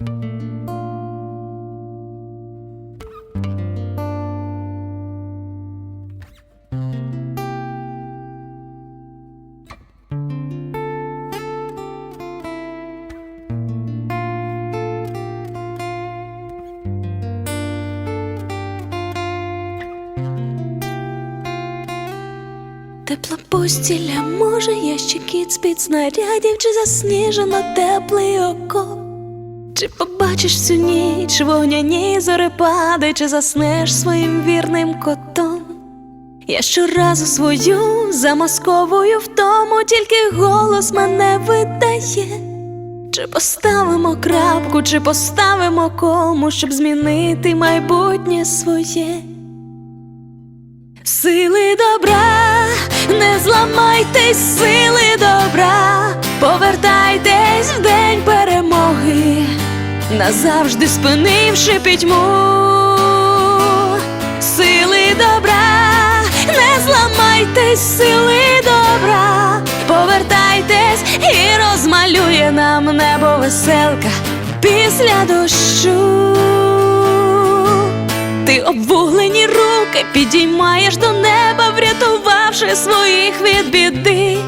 Тепла постіля, може, ящики з-під снарядів, чи засніжено теплий окоп. Чи побачиш всю ніч вогняні зорепади, чи заснеш своїм вірним котом? Я щоразу свою замасковую в тому, тільки голос мене видає. Чи поставимо крапку, чи поставимо кому, щоб змінити майбутнє своє. Сили добра, не зламайтесь, сили добра, повертайтесь в день назавжди спинивши пітьму. Сили добра, не зламайтесь, сили добра, повертайтесь і розмалює нам небо веселка після дощу. Ти обвуглені руки підіймаєш до неба, врятувавши своїх від біди.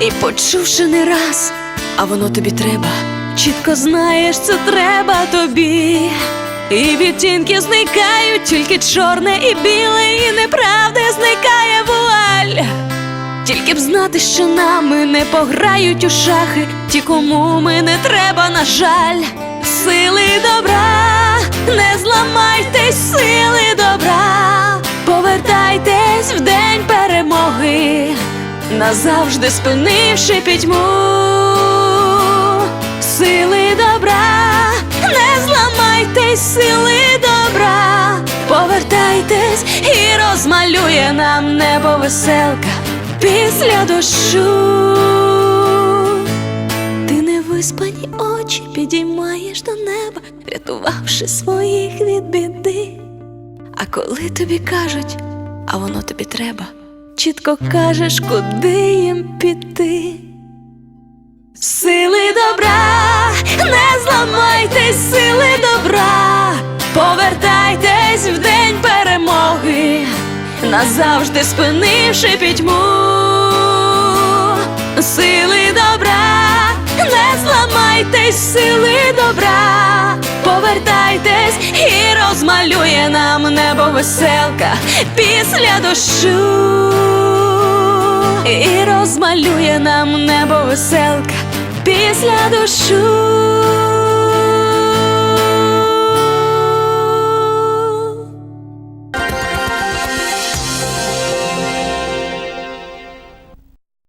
І почувши не раз, а воно тобі треба, чітко знаєш, це треба тобі. І відтінки зникають, тільки чорне і біле, і неправди зникає вуаль. Тільки б знати, що нами не пограють у шахи, ті, кому ми не треба, на жаль, сили добра, не зламайтесь, сили добра, повертайтесь в день перемоги, назавжди спинивши пітьму. Зламайтесь, сили добра, повертайтесь і розмалює нам небо веселка після дощу. Ти невиспані очі підіймаєш до неба, рятувавши своїх від біди. А коли тобі кажуть, а воно тобі треба, чітко кажеш, куди їм піти. Сили не зламайтесь, сили добра, повертайтесь в день перемоги, назавжди спинивши пітьму. Сили добра, не зламайтесь, сили добра, повертайтесь і розмалює нам небо веселка після дощу. І розмалює нам небо веселка після дощу.